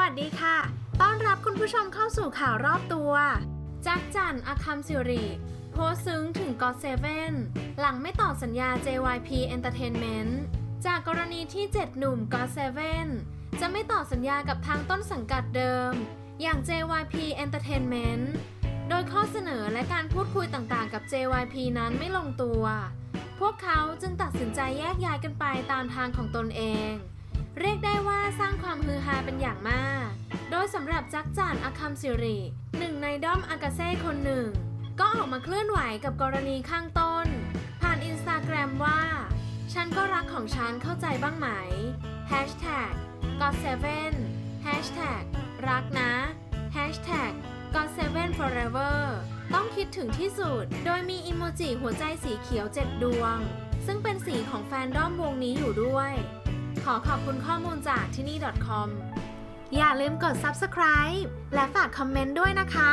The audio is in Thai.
วัสดีค่ะ ต้อนรับคุณผู้ชมเข้าสู่ข่าวรอบตัว จักจันอาคัมสิริโพสซึ้งถึงก็เซเว่นหลังไม่ต่อสัญญา JYP Entertainment จากกรณีที่ 7 หนุ่มก็เซเว่นจะไม่ต่อสัญญากับทางต้นสังกัดเดิม อย่าง JYP Entertainment โดยข้อเสนอและการพูดคุยต่างๆ กับ JYP นั้นไม่ลงตัว พวกเขาจึงตัดสินใจแยกย้ายกันไปตามทางของตนเอง เรียกได้ว่าสร้างความ จักจันอาคัมสิริหนึ่งในด้อมอากาเซ่คนหนึ่ง ก็ออกมาเคลื่อนไหวกับกรณีข้างต้น ผ่านอินสตาแกรมว่า ฉันก็รักของฉันเข้าใจบ้างไหม Hashtag got7 Hashtag รักนะ Hashtag got7 forever ต้องคิดถึงที่สุด โดยมีอิโมจิหัวใจสีเขียว7ดวง ซึ่งเป็นสีของแฟนด้อมวงนี้อยู่ด้วย ขอขอบคุณข้อมูลจากที่นี่ .com อย่าลืมกด subscribe และฝากคอมเมนต์ด้วยนะคะ